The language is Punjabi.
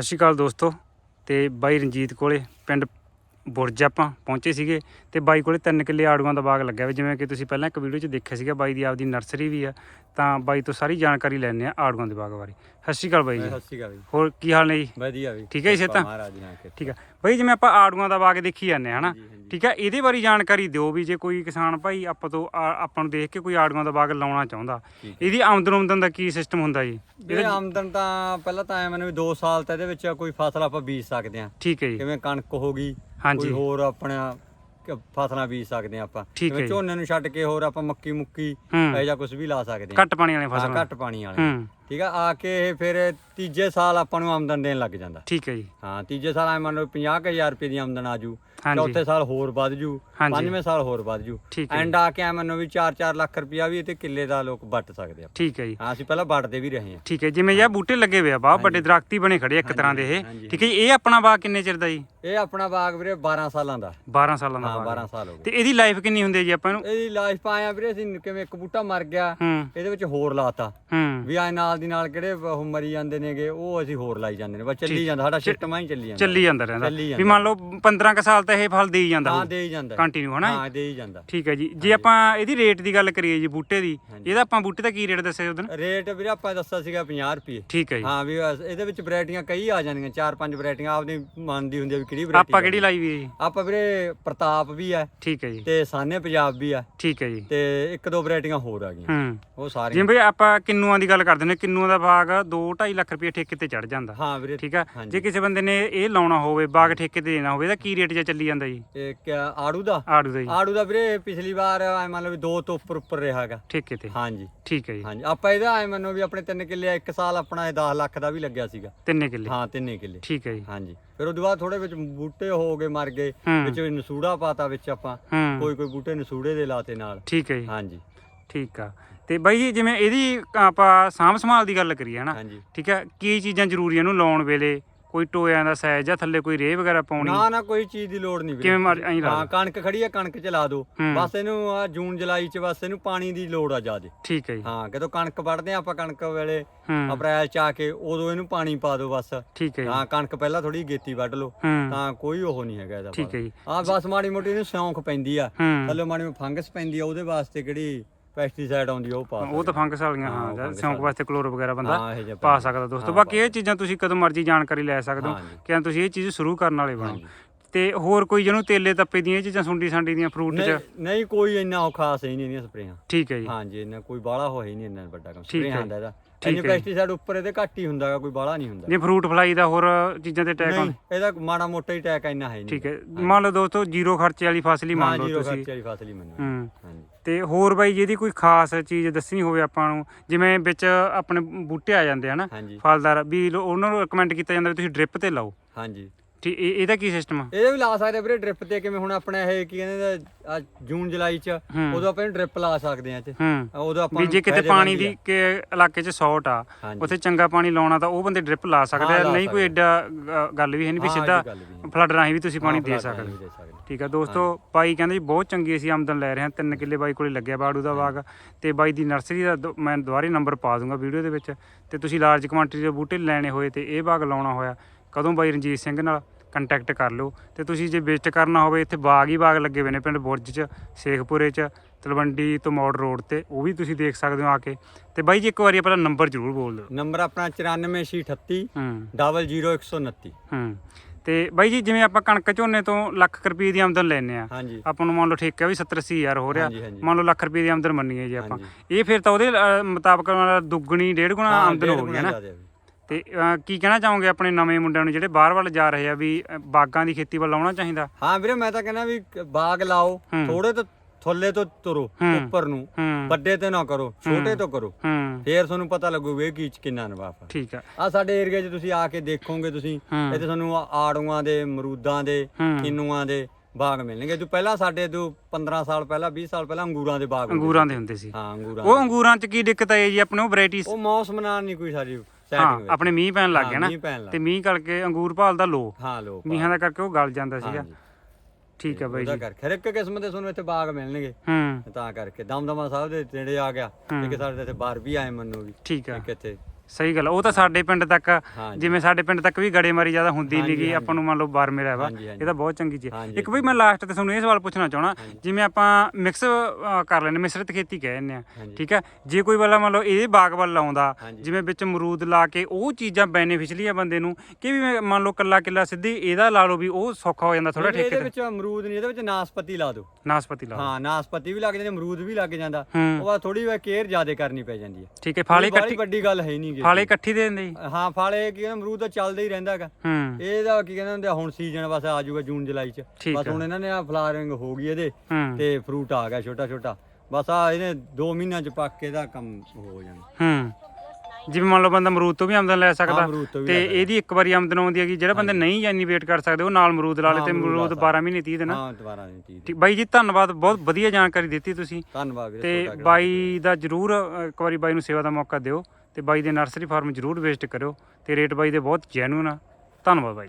ਸਤਿ ਸ਼੍ਰੀ ਅਕਾਲ ਦੋਸਤੋ ਤੇ ਬਾਈ ਰਣਜੀਤ ਕੋਲੇ ਪਿੰਡ ਬੁਰਜ ਆਪਾਂ ਪਹੁੰਚੇ ਸੀਗੇ ਤੇ ਬਾਈ ਕੋਲੇ ਤਿੰਨ ਕਿੱਲੇ ਆੜੂਆਂ ਦਾ ਬਾਗ ਲੱਗਿਆ ਹੋਇਆ ਜਿਵੇਂ ਕਿ ਤੁਸੀਂ ਪਹਿਲਾਂ ਇੱਕ ਵੀਡੀਓ 'ਚ ਦੇਖਿਆ ਸੀਗਾ, ਬਾਈ ਦੀ ਆਪਦੀ ਨਰਸਰੀ ਵੀ ਆ, ਤਾਂ ਬਾਈ ਤੋਂ ਸਾਰੀ ਜਾਣਕਾਰੀ ਲੈਣੇ ਆ ਆੜੂਆਂ ਦੇ ਬਾਗ ਬਾਰੇ। ਸਤਿ ਸ਼੍ਰੀ ਅਕਾਲ ਬਾਈ ਜੀ। ਸਤਿ ਸ਼੍ਰੀ ਅਕਾਲ ਜੀ। ਹੋਰ ਕੀ ਹਾਲ ਨੇ ਜੀ? ਵਧੀਆ ਵੀ। ਠੀਕ ਹੈ ਜੀ ਸਿਹਤਾਂ? ਮਹਾਰਾਜ ਜੀ ਹਾਂ ਕਿਰਪਾ। ਠੀਕ ਆ ਬਾਈ ਜਿਵੇਂ ਆਪਾਂ ਆੜੂਆਂ ਦਾ ਬਾਗ ਦੇਖੀ ਜਾਂਦੇ ਹਾਂ ਹਨਾ। ਠੀਕ ਆ ਇਹਦੇ ਬਾਰੇ ਜਾਣਕਾਰੀ ਦਿਓ ਵੀ ਜੇ ਕੋਈ ਕਿਸਾਨ ਭਾਈ ਆਪਾਂ ਤੋਂ ਆਪਾਂ ਨੂੰ ਦੇਖ ਕੇ ਕੋਈ ਆੜੂਆਂ ਦਾ ਬਾਗ ਲਾਉਣਾ ਚਾਹੁੰਦਾ। ਇਹਦੀ ਆਮਦਨ ਆਮਦਨ ਦਾ ਕੀ ਸਿਸਟਮ ਹੁੰਦਾ ਜੀ? ਵੀਰੇ ਆਮਦਨ ਤਾਂ ਪਹਿਲਾਂ ਤਾਂ ਐ ਮੈਨੂੰ ਵੀ 2 ਸਾਲ ਤਾਂ ਇਹਦੇ ਵਿੱਚ ਕੋਈ ਫਸਲ ਆਪਾਂ ਬੀਜ ਸਕਦੇ ਆ ਠੀਕ ਹੈ ਜੀ। ਕਿਵੇਂ ਕਣਕ ਹੋ ਗਈ। ਕੋਈ ਹੋਰ ਆਪਣਾ ਕ- ਫਸਲਾਂ ਬੀਜ ਸਕਦੇ ਆ ਆਪਾਂ। ਠੀਕ ਹੈ ਜੀ। ਝੋਨੇ ਨੂੰ ਛੱਡ ਕੇ ਹੋਰ ਆਪਾਂ ਮੱਕੀ ਮੁੱਕੀ ਹੂੰ। ਇਹ ਜਾਂ ਕੁਝ ਵੀ ਲਾ ਸਕਦੇ ਆ ਘੱਟ ਪਾਣੀ ਵਾਲੀਆਂ ਹਾਂ, ਫਸਲਾਂ। ਘੱਟ ਪਾਣੀ ਵਾਲੇ ਹੂੰ। ਠੀਕ ਆ ਆ ਕੇ ਇਹ ਫਿਰ ਤੀਜੇ ਸਾਲ ਆਪਾਂ ਨੂੰ ਆਮਦਨ ਦੇਣ ਲੱਗ ਜਾਂਦਾ। ਠੀਕ ਹੈ ਜੀ। ਹਾਂ ਤੀਜੇ ਸਾਲ ਐ ਮੰਨ ਲਓ 50000 ਰੁਪਏ ਦੀ ਆਮਦਨ ਆਜੂ ਹਾਂਜੀ। ਚੌਥੇ ਸਾਲ ਹੋਰ ਵੱਧ ਜੂ। ਹਾਂਜੀ। ਪੰਜਵੇਂ ਸਾਲ ਹੋਰ ਵੱਧ ਜੂ। ਠੀਕ ਹੈ ਐਂਡ ਆ ਕੇ ਐ ਮੰਨੋ ਵੀ 4-4 ਲੱਖ ਰੁਪਇਆ ਵੀ ਤੇ ਕਿੱਲੇ ਦਾ ਲੋਕ ਵੱਟ ਸਕਦੇ ਆ ਠੀਕ ਹੈ ਜੀ। ਹਾਂ ਅਸੀਂ ਪਹਿਲਾਂ ਵੱਟਦੇ ਵੀ ਰਹੇ ਹਾਂ। ਠੀਕ ਹੈ ਜਿਵੇਂ ਇਹ ਬੂਟੇ ਲੱਗੇ ਹੋਏ ਆ ਬਹੁਤ ਵੱਡੇ ਦਰਖਤੀ ਬਣੇ ਖੜੇ ਆ ਇੱਕ ਤਰ੍ਹਾਂ ਦੇ ਇਹ। ਹਾਂਜੀ, ਠੀਕ ਹੈ ਜੀ ਇਹ ਆਪਣਾ ਬਾਗ ਕਿੰਨੇ ਚਿਰ ਦਾ ਜੀ? ਇਹ ਆਪਣਾ ਬਾਗ ਵੀਰੇ 12 ਸਾਲਾਂ ਦਾ। 12 ਸਾਲਾਂ ਦਾ ਹਾਂ ਬਾਗ 12 ਹੈ। ਸਾਲ ਹੋ ਗਏ। ਤੇ ਇਹਦੀ ਲਾਈਫ ਕਿੰਨੀ ਹੁੰਦੀ ਹੈ ਜੀ ਆਪਾਂ ਨੂੰ? ਇਹਦੀ ਲਾਈਫ ਪਾਇਆ ਵੀਰੇ ਅਸੀਂ ਕਿਵੇਂ ਇੱਕ ਬੂਟਾ ਮਰ ਗਿਆ ਹੂੰ। ਇਹਦੇ ਵਿੱਚ ਹੋਰ ਲਾਤਾ। ਹੂੰ। ਵੀ ਆ ਨਾਲ ਦੀ ਨਾਲ ਕਿਹੜੇ ਉਹ ਮਰੀ ਜਾਂਦੇ ਨੇਗੇ ਉਹ ਅਸੀਂ ਹੋਰ ਲਾਈ ਜਾਂਦੇ ਨੇ। ਬਸ ਚੱਲੀ ਜਾਂਦਾ ਸਾਡਾ ਸਿਸਟਮ ਹੀ ਚੱਲੀ ਜਾਂਦਾ। ਚੱਲੀ ਜਾਂਦਾ ਰਹਿੰਦਾ। ਚੱਲੀ ਵੀ ਜਾਂਦਾ। ਮੰਨ ਲਓ 15 ਕ ਸਾਲ ਤਾਂ ਇਹ ਫਲ ਦੇ ਹੀ ਜਾਂਦਾ ਹਾਂ ਹੋਊ। ਦੇ ਹੀ ਜਾਂਦਾ। ਕੰਟੀਨਿਊ ਹਨਾ? ਹਾਂ ਦੇ ਹੀ ਜਾਂਦਾ। ਠੀਕ ਹੈ ਜੀ। ਜੇ ਆਪਾਂ ਇਹਦੀ ਰੇਟ ਦੀ ਗੱਲ ਕਰੀਏ ਜੀ ਬੂਟੇ ਦੀ ਇਹਦਾ ਆਪਾਂ ਬੂਟੇ ਦਾ ਕੀ ਰੇਟ ਦੱਸਿਆ ਉਦੋਂ ਰੇਟ ਵੀਰੇ ਆਪਾਂ ਦੱਸਿਆ ਸੀਗਾ 50 ਰੁਪਏ। ਠੀਕ ਹੈ ਜੀ। ਹਾਂ ਵੀ ਬਸ ਇਹਦੇ ਵਿੱਚ ਵੈਰਾਈਟੀਆਂ ਕਈ ਆ ਜਾਂਦੀਆਂ ਚਾਰ ਪੰਜ ਵੈਰਾਈਟੀਆਂ ਆਪਦੀ ਮਨ ਦੀ ਹੁੰਦੀ ਆ ਵੀ ਕਿਹੜੀ ਵੈਰਾਈਟੀ ਆਪਾਂ ਕਿਹੜੀ ਲਾਈ ਵੀ ਹੈ ਜੀ? ਆਪਾਂ ਵੀਰੇ ਪ੍ਰਤਾਪ ਵੀ ਆ ਠੀਕ ਹੈ ਜੀ। ਤੇ ਸਾਨੇ ਪੰਜਾਬ ਵੀ ਆ। ਠੀਕ ਹੈ ਜੀ। ਤੇ ਇੱਕ ਦੋ ਵੈਰਾਈਟੀਆਂ ਹੋਰ ਆ ਗਈਆਂ। ਹੂੰ। ਉਹ ਸਾਰੀਆਂ। ਜਿਵੇਂ ਆਪਾਂ ਕਿੰਨੂਆਂ ਦੀ ਗੱਲ ਕਰਦੇ ਨੇ ਕਿੰਨੂਆਂ ਦਾ ਬਾਗ 2.5 ਲੱਖ ਰੁਪਏ ਠੇਕੇ ਤੇ ਚੜ ਜਾਂਦਾ। ਹਾਂ ਵੀਰੇ। ਠੀਕ ਆ। ਜੇ ਕਿਸੇ ਬੰਦੇ ਨੇ ਇਹ ਲਾਉਣਾ ਹੋਵੇ ਬਾਗ ਠੇਕੇ ਤੇ ਦੇਣਾ ਹੋਵੇ ਇਹਦਾ ਕੀ ਰੇਟ ਜਿਹਾ ਚੱਲੀ ਜਾਂਦਾ ਜੀ? ਇਹ ਕਿਆ ਆੜੂ ਦਾ? ਆੜੂ ਦਾ ਜੀ। ਆੜੂ ਦਾ ਵੀਰੇ ਪਿਛਲੀ ਵਾਰ ਐ ਮੰਨ ਲਓ ਵੀ ਦੋ ਤੋਂ ਉੱਪਰ ਉੱਪਰ ਰਿਹਾਗਾ ਠੇਕੇ ਤੇ। ਹਾਂਜੀ। ਠੀਕ ਹੈ ਜੀ। ਹਾਂਜੀ। ਆਪਾਂ ਇਹਦਾ ਐ ਮੰਨੋ ਵੀ ਆਪਣੇ ਤਿੰਨ ਕਿੱਲੇ ਇੱਕ ਸਾਲ ਆਪਣਾ ਇਹ 10 ਲੱਖ ਦਾ ਵੀ ਲੱਗਿਆ ਸੀਗਾ। ਤਿੰਨੇ ਕਿੱਲੇ। ਹਾਂ ਤਿੰਨੇ ਕਿੱਲੇ। ਠੀਕ ਹੈ ਜੀ। ਹਾਂਜੀ। ਫਿਰ ਉਹਦੇ ਬਾਅਦ ਥੋੜੇ ਵਿੱਚ ਬੂਟੇ ਹੋ ਗਏ ਮਰ ਗਏ। ਹੂੰ। ਵਿੱਚ ਨਸੂੜਾ ਪਾਤਾ ਵਿੱਚ ਆਪਾਂ। ਹੂੰ। ਕੋਈ ਕੋਈ ਬੂਟੇ ਨਸੂੜੇ ਦੇ ਲਾਤੇ ਨਾਲ। ਠੀਕ ਹੈ ਜੀ। ਹਾਂਜੀ। ਠੀਕ ਆ। ਤੇ ਬਾਈ ਜੀ ਜਿਵੇਂ ਇਹਦੀ ਆਪਾਂ ਸਾਂਭ ਸੰਭਾਲ ਦੀ ਗੱਲ ਕਰੀਏ ਹਨਾ? ਹਾਂਜੀ। ਠੀਕ ਆ ਕੀ ਚੀਜ਼ਾਂ ਜ਼ਰੂਰੀ ਇਹਨੂੰ ਲਾਉਣ ਵੇਲੇ? ਕੋਈ ਟੋਇਆਂ ਦਾ ਸਾਈਜ਼ ਜਾਂ ਥੱਲੇ ਕੋਈ ਰੇਹ ਵਗੈਰਾ ਪਾਉਣੀ? ਨਾ ਨਾ ਕੋਈ ਚੀਜ਼ ਦੀ ਲੋੜ ਨਹੀਂ ਕਿਵੇਂ ਮਰ ਐਂ ਲਾ ਹਾਂ। ਕਣਕ ਖੜੀ ਹੈ ਕਣਕ ਚ ਲਾ ਦਿਓ। ਬਸ ਇਹਨੂੰ ਆ ਜੂਨ ਜੁਲਾਈ ਚ ਬਸ ਇਹਨੂੰ ਪਾਣੀ ਦੀ ਲੋੜ ਆ ਜ਼ਿਆਦੇ। ਠੀਕ ਹੈ ਜੀ। ਹਾਂ ਜਦੋਂ ਕਣਕ ਵੱਢਦੇ ਆ ਆਪਾਂ ਕਣਕ ਵੇਲੇ ਅਪ੍ਰੈਲ ਚ ਆ ਕੇ ਉਦੋਂ ਇਹਨੂੰ ਪਾਣੀ ਪਾ ਦਿਓ ਬਸ। ਠੀਕ ਹੈ ਹਾਂ ਕਣਕ ਪਹਿਲਾਂ ਥੋੜੀ ਗੇਤੀ ਵੱਢ ਲਓ। ਤਾਂ ਕੋਈ ਉਹ ਨਹੀਂ ਹੈਗਾ ਇਹਦਾ ਠੀਕ ਹੈ ਜੀ। ਆ ਬਸ ਮਾੜੀ ਮੋਟੀ ਇਹਨੂੰ ਸਿਉਂਕ ਪੈਂਦੀ ਆ। ਥੱਲੇ ਮਾੜੀ ਮੋਟੀ ਫੰਗਸ ਪੈਂਦੀ ਆ ਉਹਦੇ ਵਾਸਤੇ ਕਿਹੜੀ ਪੈਸਟੀਸਾਈਡ ਆਉਂਦੀ ਆ ਉਹ ਪਾ ਉਹ ਤਾਂ ਫੰਗਸ ਵਾਲੀਆਂ ਹਾਂ, ਹਾਂ ਉਹ ਜਾਂ fungus ਸਿਉਂਕ ਵਾਸਤੇ ਕਲੋਰ ਵਗੈਰਾ ਬੰਦਾ ਹਾਂ ਇਹ ਜਿਹਾ ਪਾ ਸਕਦਾ। ਦੋਸਤੋ ਹਾਂ, ਬਾਕੀ ਇਹ ਚੀਜ਼ਾਂ ਤੁਸੀਂ ਕਦੋਂ ਮਰਜ਼ੀ ਜਾਣਕਾਰੀ ਲੈ ਸਕਦੇ ਹੋ। ਹਾਂਜੀ। ਕਿ ਤੁਸੀਂ ਇਹ ਚੀਜ਼ ਸ਼ੁਰੂ ਕਰਨ ਵਾਲੇ ਬਣੋ। ਹਾਂਜੀ। ਤੇ ਹੋਰ ਕੋਈ ਜਿਹਨੂੰ ਤੇਲੇ ਤੱਪੇ ਦੀਆਂ ਇਹ ਚੀਜ਼ਾਂ ਸੁੰਡੀ ਸਾਂਡੀ ਦੀਆਂ ਫਰੂਟ ਚ? ਨਹੀਂ ਕੋਈ ਇੰਨਾ ਉਹ ਖਾਸ ਹੀ ਨਹੀਂ ਇਹਦੀਆਂ ਸਪਰੇਆਂ। ਠੀਕ ਹੈ ਜੀ। ਹਾਂਜੀ ਇੰਨਾ ਕੋਈ ਬਾਲਾ ਹੋਇਆ ਹੀ ਨਹੀਂ ਇੰਨਾ ਵੱਡਾ ਕੰਮ। ਠੀਕ ਹੈ। ਸਪਰੇਆਂ ਇਹਦਾ। ਠੀਕ ਇੰਨੇ ਹੈ। ਪੈਸਟੀਸਾਈਡ ਉੱਪਰ ਇਹਦੇ ਘੱਟ ਹੀ ਹੁੰਦਾਗਾ ਕੋਈ ਬਾਲਾ ਨਹੀਂ ਹੁੰਦਾ। ਜੇ ਫਰੂਟ ਫਲਾਈ ਦਾ ਹੋਰ ਚੀਜ਼ਾਂ ਤੇ ਅਟੈਕ ਨਹੀਂ ਇਹਦਾ ਮਾੜਾ ਮੋਟਾ ਹੀ ਟੈਕ ਇੰਨਾ ਹੈ ਨਹੀਂ ਠੀਕ ਹੈ। ਮੰਨ ਲਓ ਦੋਸਤੋ ਜ਼ੀਰੋ ਖਰਚੇ ਵਾਲੀ ਫਸਲ ਹੀ ਮੰਨ ਲਓ ਜੀਰੋ ਤੁਸੀਂ। ਖਰਚੇ ਵਾਲੀ ਫਸਲ ਹੀ ਮੰਨੋ। ਹੂੰ। ਹਾਂਜੀ। ਤੇ ਹੋਰ ਬਾਈ ਜਿਹਦੀ ਕੋਈ ਖਾਸ ਚੀਜ਼ ਦੱਸਣੀ ਹੋਵੇ ਆਪਾਂ ਨੂੰ ਜਿਵੇਂ ਵਿੱਚ ਆਪਣੇ ਬੂਟੇ ਆ ਜਾਂਦੇ ਹਨ ਹਾਂਜੀ ਫਲਦਾਰ ਵੀ ਲੋ- ਉਹਨਾਂ ਨੂੰ ਰეკਮੈਂਡ ਕੀਤਾ ਜਾਂਦਾ ਵੀ ਤੁਸੀਂ ਡ੍ਰਿਪ ਤੇ ਲਾਓ ਹਾਂਜੀ ਠੀਕ ਇਹ- ਇਹਦਾ ਕੀ ਸਿਸਟਮ ਆ ਇਹਦੇ ਵੀ ਲਾ ਸਕਦੇ ਵੀਰੇ ਡ੍ਰਿਪ ਤੇ ਕਿਵੇਂ ਹੁਣ ਆਪਣਾ ਇਹ ਕੀ ਕਹਿੰਦੇ ਆ ਜੂਨ ਜੁਲਾਈ ਚ ਹੂੰ। ਉਦੋਂ ਆਪਾਂ ਡ੍ਰਿਪ ਲਾ ਸਕਦੇ ਆ ਇਹ ਚ ਹੂੰ ਉਦੋਂ ਆਪਾਂ ਵੀ ਨੂੰ ਜੇ ਕਿਤੇ ਫਾਇਦੇਮੰਦ ਪਾਣੀ ਹੀ ਦੀ ਆ। ਕਿ ਇਲਾਕੇ 'ਚ ਸ਼ਾਰਟ ਆ ਹਾਂਜੀ। ਉੱਥੇ ਚੰਗਾ ਪਾਣੀ ਲਾਉਣਾ ਤਾਂ ਉਹ ਬੰਦੇ ਡ੍ਰਿਪ ਲਾ ਸਕਦੇ ਹਾਂ, ਆ ਲਾ ਨਹੀਂ ਕੋਈ ਸਕਦੇ। ਐਡਾ ਗੱਲ ਵੀ ਹੈ ਨਹੀਂ ਵੀ ਹਾਂ, ਇਹ ਸਿੱਧਾ ਗੱਲ ਵੀ ਹੈ। ਫਲੱਡ ਰਾਹੀਂ ਵੀ ਤੁਸੀਂ ਪਾਣੀ ਹਾਂ, ਦੇ ਫਲਾਟ ਸਕਦੇ ਰਾਹੀਂ ਵੀ ਦੇ ਸਕਦੇ ਠੀਕ ਆ ਦੋਸਤੋ ਬਾਈ ਕਹਿੰਦੇ ਜੀ ਬਹੁਤ ਚੰਗੀ ਅਸੀਂ ਆਮਦਨ ਲੈ ਰਹੇ ਹਾਂ। ਤਿੰਨ ਕਿੱਲੇ ਬਾਈ ਕੋਲੇ ਲੱਗਿਆ ਬਾੜੂ ਦਾ ਬਾਗ। ਤੇ ਬਾਈ ਦੀ ਨਰਸਰੀ ਦਾ ਦੋ- ਮੈਂ ਦੁਬਾਰੇ ਨੰਬਰ ਪਾ ਦੂੰਗਾ ਵੀਡੀਓ ਦੇ ਵਿੱਚ। ਤੇ ਤੁਸੀਂ ਲਾਰਜ ਕੁਆਂਟੀਟੀ ਦੇ ਬੂਟੇ ਲੈਣੇ ਹੋਏ ਤੇ ਇਹ ਬਾਗ ਲਾਉਣਾ ਹੋਇਆ ਕਦੋਂ ਬਾਈ ਰਣਜੀਤ ਸਿੰਘ ਨਾਲ ਕੰਟੈਕਟ ਕਰ ਲਓ। ਤੇ ਤੁਸੀਂ ਜੇ ਵਿਜ਼ਿਟ ਕਰਨਾ ਹੋਵੇ ਇੱਥੇ ਬਾਗ ਹੀ ਬਾਗ ਲੱਗੇ ਹੋਏ ਨੇ ਪਿੰਡ ਬੁਰਜ 'ਚ ਸ਼ੇਖਪੁਰੇ 'ਚ ਤਲਵੰਡੀ ਤੋਂ ਮੋੜ ਰੋਡ ਤੇ ਉਹ ਵੀ ਤੁਸੀਂ ਦੇਖ ਸਕਦੇ ਹੋ ਆ ਕੇ। ਤੇ ਬਾਈ ਜੀ ਇੱਕ ਵਾਰੀ ਆਪਣਾ ਨੰਬਰ ਜ਼ਰੂਰ ਬੋਲ ਦਿਓ। ਨੰਬਰ ਆਪਣਾ 94638 ਹੂੰ। 00129 ਹੂੰ। ਤੇ ਬਾਈ ਜੀ ਜਿਵੇਂ ਆਪਾਂ ਕਣਕ ਝੋਨੇ ਤੋਂ ਲੱਖ ਰੁਪਏ ਦੀ ਆਮਦਨ ਲੈਨੇ ਆ ਹਾਂਜੀ ਆਪਾਂ ਨੂੰ ਮੰਨ ਲਓ ਠੇਕਾ ਵੀ 70 ਅੱਸੀ ਹਜ਼ਾਰ ਹੋ ਰਿਹਾ ਹਾਂਜੀ, ਹਾਂਜੀ। ਮੰਨ ਲਓ ਲੱਖ ਰੁਪਏ ਦੀ ਆਮਦਨ ਮੰਨੀਏ ਜੀ ਆਪਾਂ। ਇਹ ਫਿਰ ਤਾਂ ਉਹਦੇ ਅ, ਮੁਤਾਬਕ ਦੁੱਗਣੀ ਡੇਢ ਗੁਣਾ ਹਾਂ, ਆਮਦਨ ਹੋ ਗਈ ਹੈ ਨਾ। ਤੇ ਅ, ਕੀ ਕਹਿਣਾ ਚਾਹੋਗੇ ਆਪਣੇ ਨਵੇਂ ਮੁੰਡਿਆਂ ਨੂੰ ਜਿਹੜੇ ਬਾਹਰ ਵੱਲ ਜਾ ਰਹੇ ਆ ਵੀ ਅ, ਬਾਗਾਂ ਦੀ ਖੇਤੀ ਵੱਲ ਆਉਣਾ ਚਾਹੀਦਾ ਹਾਂ ਵੀਰੇ ਮੈਂ ਤਾਂ ਕਹਿੰਦਾ ਵੀ ਬਾਗ ਲਾਓ ਹੂੰ। ਥੋੜੇ ਤੋਂ ਥੱਲੇ ਤੋਂ ਤੁਰੋ ਹੂੰ। ਉੱਪਰ ਨੂੰ। ਹੂੰ। ਵੱਡੇ ਤੇ ਨਾ ਕਰੋ ਛੋਟੇ ਤੋਂ ਕਰੋ। ਹੂੰ। ਫੇਰ ਤੁਹਾਨੂੰ ਪਤਾ ਲੱਗੂ ਵੀ ਇਹ ਕੀ ਚ ਕਿੰਨਾ ਨਵਾਫਾ ਠੀਕ ਆ। ਆ ਸਾਡੇ ਏਰੀਆ 'ਚ ਤੁਸੀਂ ਆ ਕੇ ਦੇਖੋਗੇ ਤੁਸੀਂ ਹੂੰ। ਇੱਥੇ ਤੁਹਾਨੂੰ ਆ- ਆੜੂਆਂ ਦੇ ਅਮਰੂਦਾਂ ਦੇ ਹੂੰ। ਕਿੰਨੂਆਂ ਦੇ ਬਾਗ ਮਿਲਣਗੇ। ਜੋ ਪਹਿਲਾਂ ਸਾਡੇ ਤੋਂ 15 ਸਾਲ ਪਹਿਲਾਂ 20 ਸਾਲ ਪਹਿਲਾਂ ਅੰਗੂਰਾਂ ਦੇ ਬਾਗ ਹੁੰਦੇ ਅੰਗੂਰਾਂ। ਦੇ ਹੁੰਦੇ ਸੀ। ਹਾਂ ਅੰਗੂਰਾਂ ਉਹ ਦੇ। ਅੰਗੂਰਾਂ 'ਚ ਕੀ ਦਿੱਕਤ ਆਈ ਜੀ? ਆਪਣੇ ਉਹ ਵੈਰਾਈਟੀਜ਼ ਉਹ ਮੌਸਮ ਨਾਲ ਨਹੀਂ ਕੋਈ ਸਾਡੀ ਹਾਂ ਸੈਟਿੰਗ ਆਪਣੇ ਮੀਂਹ ਪੈਣ ਲੱਗ ਗਿਆ ਨਾ। ਤੇ ਮੀਂਹ ਕਰਕੇ ਅੰਗੂਰ ਭਾਲਦਾ ਲੋ। ਹਾਂ ਲੋਕ ਮੀਂਹਾਂ ਦਾ ਕਰਕੇ ਉਹ ਗਲ ਜਾਂਦਾ ਸੀਗਾ। ਹਾਂਜੀ। ਠੀਕ ਆ ਬਾਈ ਉਹਦਾ ਜੀ। ਕਰਕੇ ਹਰ ਇੱਕ ਕਿਸਮ ਦੇ ਤੁਹਾਨੂੰ ਇੱਥੇ ਬਾਗ ਮਿਲਣਗੇ। ਹੂੰ। ਤਾਂ ਕਰਕੇ ਦਮਦਮਾ ਸਾਹਿਬ ਦੇ ਨੇੜੇ ਆ ਗਿਆ। ਹੂੰ। ਇੱਕ ਸਾਡੇ ਇੱਥੇ ਬਾਹਰ ਵੀ ਆਏ ਮੰਨੂ ਵੀ। ਠੀਕ ਆ। ਇੱਕ ਇੱਥੇ ਸਹੀ ਗੱਲ ਆ, ਉਹ ਤਾਂ ਸਾਡੇ ਪਿੰਡ ਤੱਕ। ਜਿਵੇਂ ਸਾਡੇ ਪਿੰਡ ਤੱਕ ਵੀ ਗੜੇਮਾਰੀ ਜ਼ਿਆਦਾ ਹੁੰਦੀ ਨਹੀਂਗੀ ਆਪਾਂ ਨੂੰ ਮੰਨ ਲਓ ਬਾਰ ਮੇਰਾ ਵਾ। ਇਹ ਤਾਂ ਬਹੁਤ ਚੰਗੀ ਚੀਜ਼। ਇੱਕ ਵੀ ਮੈਂ ਲਾਸਟ ਤੇ ਤੁਹਾਨੂੰ ਇਹ ਸਵਾਲ ਪੁੱਛਣਾ ਚਾਹਣਾ ਜਿਵੇਂ ਆਪਾਂ ਮਿਕਸ ਕਰ ਲੈਂਦੇ ਮਿਸ਼ਰਤ ਖੇਤੀ ਕਹਿ ਦਿੰਦੇ ਆ। ਠੀਕ ਹੈ ਜੇ ਕੋਈ ਵਾਲਾ ਮੰਨ ਲਓ ਇਹ ਬਾਗ ਵੱਲ ਲਾਉਂਦਾ। ਜਿਵੇਂ ਵਿੱਚ ਅਮਰੂਦ ਲਾ ਕੇ ਉਹ ਚੀਜ਼ਾਂ ਬੈਨੀਫਿਸ਼ਲੀ ਆ ਬੰਦੇ ਨੂੰ ਕਿ ਵੀ ਮੰਨ ਲਓ ਕੱਲਾ ਕਿੱਲਾ ਸਿੱਧੀ ਇਹਦਾ ਲਾ ਲਓ ਵੀ ਉਹ ਸੌਖਾ ਹੋ ਜਾਂਦਾ ਥੋੜਾ ਇਹਦੇ ਠੇਕੇ ਤੇ ਵਿੱਚ ਅਮਰੂਦ ਨਹੀਂ ਇਹਦੇ ਵਿੱਚ ਨਾਸਪਤੀ ਲਾ ਦਿਓ ਨਾਸਪਤੀ ਲਾ। ਹਾਂ ਨਾਸਪਤੀ ਵੀ ਲੱਗ ਜਾਂਦੀ ਅਮਰੂਦ ਵੀ ਲੱਗ ਜਾਂਦਾ ਉਹ ਥੋੜੀ ਵਾ ਕੇਅਰ ਜ਼ਿਆਦਾ ਕਰਨੀ ਪੈ ਜਾਂਦੀ ਹੈ ਠੀਕ ਹੈ ਫਾਲੇ ਇਕੱਠੀ ਵੱਡੀ ਗੱਲ ਹੈ ਨਹੀਂ ਗੀ ਫਾਲੇ ਇਕੱਠੀ ਦੇ ਦਿੰਦੇ ਜੀ? ਹਾਂ ਫਾਲੇ ਕੀ ਕਹਿੰਦੇ ਅਮਰੂਦ ਤਾਂ ਚੱਲਦਾ ਹੀ ਰਹਿੰਦਾ ਹੈਗਾ। ਹੂੰ। ਇਹਦਾ ਕੀ ਕਹਿੰਦੇ ਹੁੰਦੇ ਆ, ਹੁਣ ਸੀਜ਼ਨ ਬਸ ਆ ਜਾਊਗਾ ਜੂਨ ਜੁਲਾਈ ਚ। ਠੀਕ ਬਸ ਆ। ਹੁਣ ਇਹਨਾਂ ਨੇ ਆ ਫਲਾਰਿੰਗ ਹੋ ਗਈ ਇਹਦੇ ਹੂੰ। ਤੇ ਫਰੂਟ ਆ ਗਿਆ ਛੋਟਾ ਛੋਟਾ। ਬਸ ਆ ਇਹਨੇ 2 ਮਹੀਨਿਆਂ ਚ ਪੱਕ ਕੇ ਦਾ ਕੰਮ ਹੋ ਜਾਣਾ। ਹੂੰ। ਜਿਵੇਂ ਮੰਨ ਲਓ ਬੰਦਾ ਅਮਰੂਦ ਤੋਂ ਵੀ ਆਮਦਨ ਲੈ ਸਕਦਾ। ਅਮਰੂਦ ਤੋਂ ਵੀ ਤੇ ਲੈ ਸਕਦਾ। ਇਹਦੀ ਇੱਕ ਵਾਰੀ ਆਮਦਨ ਆਉਂਦੀ ਹੈਗੀ ਜਿਹੜਾ ਬੰਦਾ ਨਹੀਂ ਜਾਨੀ ਵੇਟ ਕਰ ਸਕਦੇ ਉਹ ਨਾਲ ਅਮਰੂਦ ਲਾ ਲੇ ਹਾਂ, ਤੇ ਅਮਰੂਦ ਲਾ ਅਮਰੂਦ ਸਕਦਾ। 12 ਮਹੀਨੇ 30 ਦਿਨ। ਹਾਂ ਦੁਬਾਰਾ ਨਹੀਂ ਚੀਜ਼ ਠੀਕ ਬਾਈ ਜੀ ਧੰਨਵਾਦ ਬਹੁਤ ਵਧੀਆ ਜਾਣਕਾਰੀ ਦਿੱਤੀ ਤੁਸੀਂ। ਧੰਨਵਾਦ ਵੀਰੇ ਤੇ ਤੁਹਾਡਾ। ਬਾਈ ਦਾ ਜਰੂਰ ਇੱਕ ਵਾਰੀ ਬਾਈ ਨੂੰ ਸੇਵਾ ਦਾ ਮੌਕਾ ਦਿਓ। ਤੇ ਬਾਈ ਦੇ ਨਰਸਰੀ ਫਾਰਮ ਜਰੂਰ ਵਿਜ਼ਿਟ ਕਰਿਓ ਤੇ ਰੇਟ ਬਾਈ ਦੇ ਬਹੁਤ ਜੈਨੂਨ ਆ। ਧੰਨਵਾਦ ਬਾਈ।